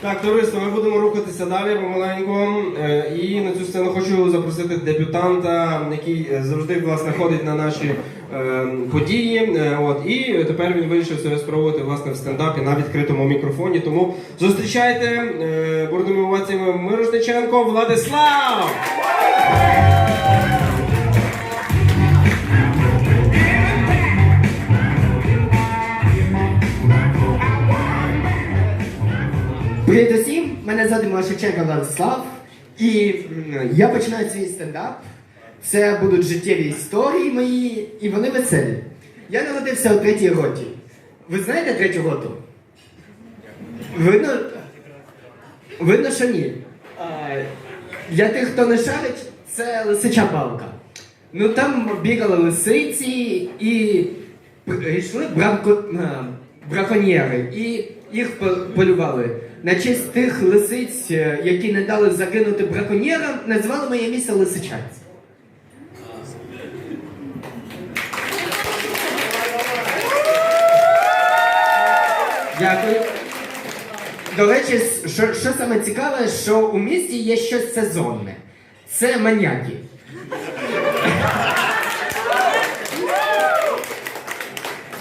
Так, товариство, ми будемо рухатися далі помаленьку. Е, І на цю сцену хочу запросити дебютанта, який завжди власне ходить на наші е, події. Е, От і тепер він вирішив себе спробувати власне в стендапі на відкритому мікрофоні. Тому зустрічайте бурними оваціями Мирошниченко Владислав! Привіт усім! Мене звати Мошиченко Владислав. І я починаю свій стендап. Це будуть життєві історії мої, і вони веселі. Я народився у третій роті. Ви знаєте третю роту? Видно, видно, що ні. Для тих, хто не шарить, це лисича палка. Ну там бігали лисиці і прийшли браконьєри і їх полювали. На честь тих лисиць, е, які не дали загинути браконьєрам, назвали моє місце Лисичанськ. Дякую. До речі, що, що саме цікаве, що у місті є щось сезонне. Це маньяки.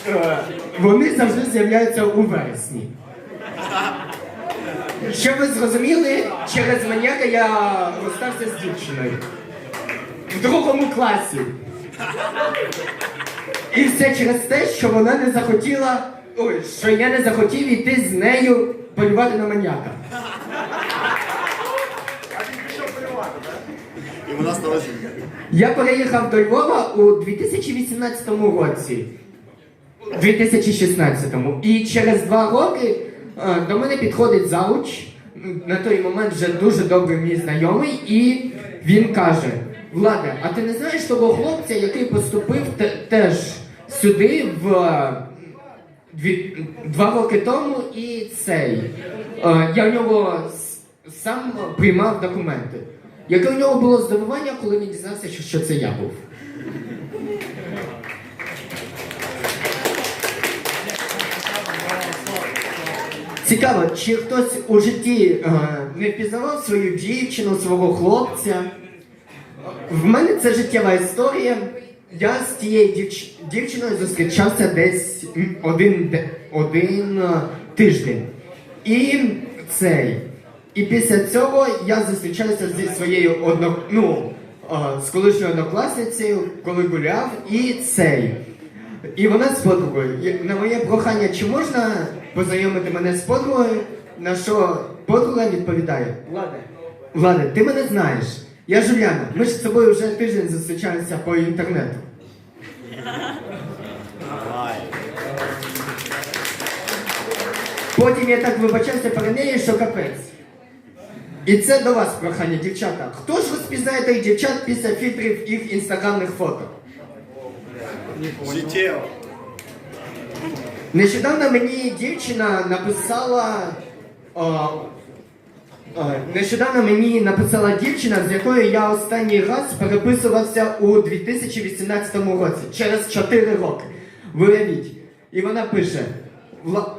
Е, Вони завжди з'являються у вересні. Щоб ви зрозуміли, через маньяка я розстався з дівчиною. В другому класі. І все через те, що вона не захотіла. Ой, що я не захотів іти з нею полювати на маньяка. І вона стала жінкою. Я переїхав до Львова у 2018 році. 2016-му. І через два роки до мене підходить зауч, на той момент вже дуже добрий мій знайомий, і він каже: Владе, а ти не знаєш того хлопця, який поступив те- теж сюди в е, дві, два роки тому і цей. Е, я в нього сам приймав документи. Яке у нього було здивування, коли він дізнався, що це я був. Цікаво, чи хтось у житті е, не впізнавав свою дівчину, свого хлопця? В мене це життєва історія. Я з тією дівч... дівчиною зустрічався десь один, один е, тиждень. І цей. І після цього я зустрічався зі своєю одно... ну, е, з колишньою однокласницею, коли гуляв, і цей. І вона подругою. На моє прохання, чи можна познайомити мене з подругою, на що подруга відповідає: Владе, Владе, ти мене знаєш. Я Жуляна. Ми ж з тобою вже тиждень зустрічаємося по інтернету. Потім я так вибачався перед нею, що капець. І це до вас прохання, дівчата. Хто ж розпізнає тих дівчат після фільтрів їх інстаграмних фото? Життєво. Нещодавно мені дівчина написала. О, нещодавно мені написала дівчина, з якою я останній раз переписувався у 2018 році, через 4 роки. Виявіть. І вона пише: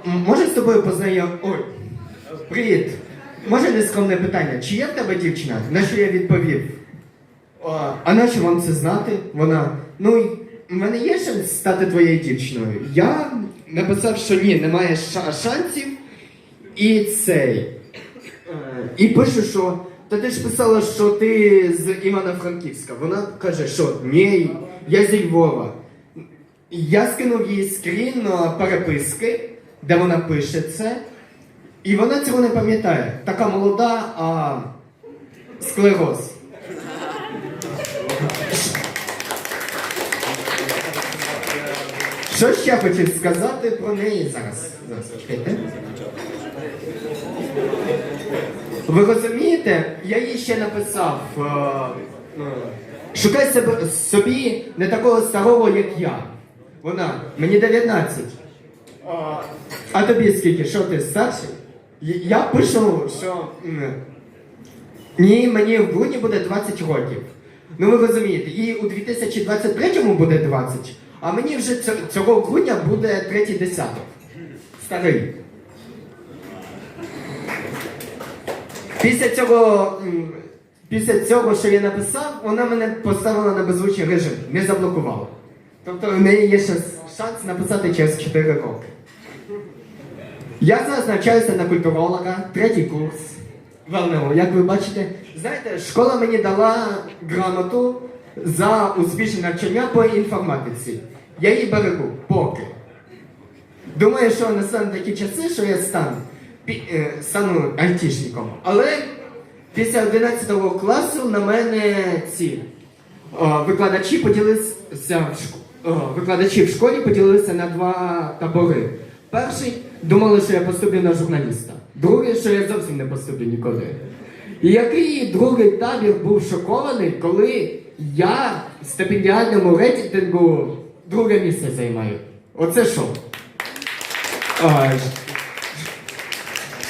може з тобою познайом. Ой, привіт. Може нескромне питання, чи є в тебе дівчина? На що я відповів? А нащо вам це знати? Вона. Ну, в мене є шанс стати твоєю дівчиною. Я написав, що ні, немає ша- шансів. І цей. Е, І пишу, що. Та ти ж писала, що ти з Івано-Франківська. Вона каже, що ні, я зі Львова. Я скинув їй скрін переписки, де вона пише це. І вона цього не пам'ятає. Така молода, а склероз. Що ще хотів сказати про неї зараз? Зараз, чекайте. Ви розумієте, я їй ще написав. е, е, Шукай себе, собі не такого старого, як я. Вона, мені 19. А, а тобі скільки? Що ти старший? Я пишу, що. ні, мені в грудні буде 20 років. Ну ви розумієте, і у 2023 буде 20, а мені вже цього грудня буде третій десяток. Старий. Після цього, після цього, що я написав, вона мене поставила на беззвучний режим, не заблокувала. Тобто в неї є ще шанс написати через 4 роки. Я зараз навчаюся на культуролога, третій курс в як ви бачите. Знаєте, школа мені дала грамоту за успішне навчання по інформатиці. Я її берегу поки. Думаю, що настануть такі часи, що я стану, е, стану айтішником. Але після 11 класу на мене ці о, викладачі поділилися о, викладачі в школі поділилися на два табори. Перший думали, що я поступлю на журналіста. Другий, що я зовсім не поступлю нікуди. І який другий табір був шокований, коли я в стипендіальному рейтингу друге місце займаю. Оце що?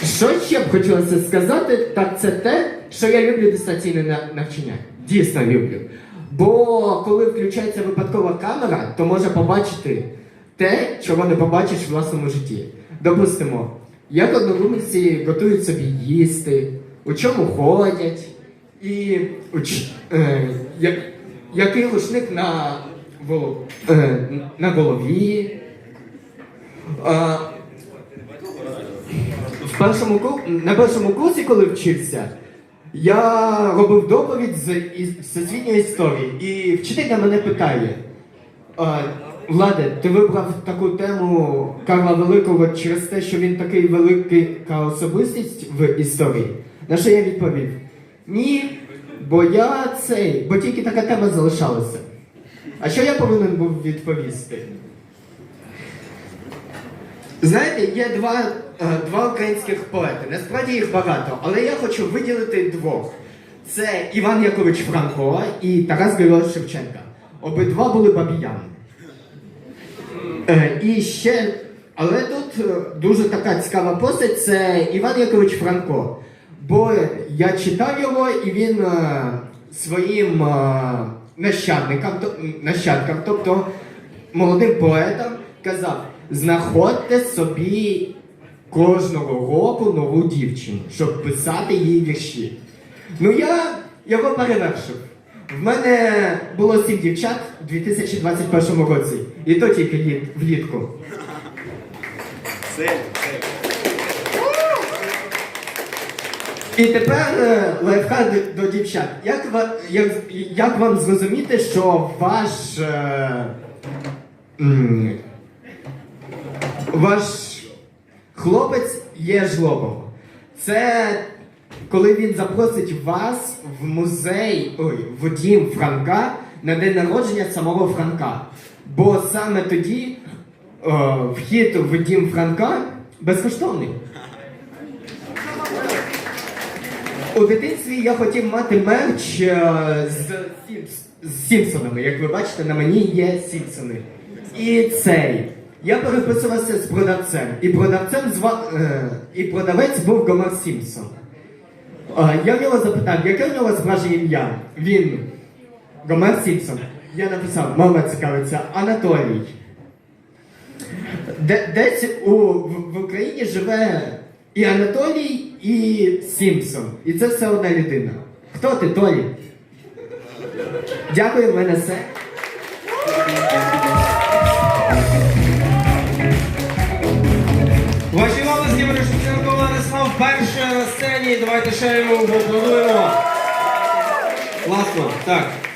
Що ще б хотілося сказати, так це те, що я люблю дистанційне навчання. Дійсно люблю. Бо коли включається випадкова камера, то може побачити те, чого не побачиш в власному житті. Допустимо, як однорумці готують собі їсти, у чому ходять, і е, як, який рушник на, е, на голові. А, в першому на першому курсі, коли вчився, я робив доповідь з всесвітньої історії, і вчителька мене питає: а, Владе, ти вибрав таку тему Карла Великого через те, що він такий велика особистість в історії? На що я відповів? Ні, бо я цей, бо тільки така тема залишалася. А що я повинен був відповісти? Знаєте, є два, е, два українських поети. Насправді їх багато, але я хочу виділити двох: це Іван Якович Франко і Тарас Григорович Шевченка. Обидва були бабіяни. Е, і ще, але тут е, дуже така цікава постать це Іван Якович Франко. Бо я читав його, і він е, своїм е, нащадникам, то- нащадкам, тобто молодим поетам, казав: знаходьте собі кожного року нову дівчину, щоб писати їй вірші. Ну я його перевершив. В мене було сім дівчат у 2021 році, і то тільки літ, влітку. Цель, цель. І тепер е, лайфхак до дівчат. Як, як, як вам зрозуміти, що ваш. Е, ваш хлопець є жлобом? Це коли він запросить вас в музей, ой, в дім Франка на день народження самого Франка. Бо саме тоді е, вхід в дім Франка безкоштовний. У дитинстві я хотів мати мерч е, з, з Сімпсонами. Як ви бачите, на мені є Сімпсони. І цей. Я переписувався з продавцем. І продавцем зва... е, і продавець був Гомер Сімпсон. Я в нього запитав, яке в нього справжнє ім'я? Він Гомер Сімпсон. Я написав, мама цікавиться, Анатолій. Де, десь у, в, в Україні живе і Анатолій, і Сімпсон. І це все одна людина. Хто ти, Толі? Дякую, в мене все. Ваші обласки Шевченко Владислав вперше на сцені. Давайте ще йому поаплодуємо. Класно. Так.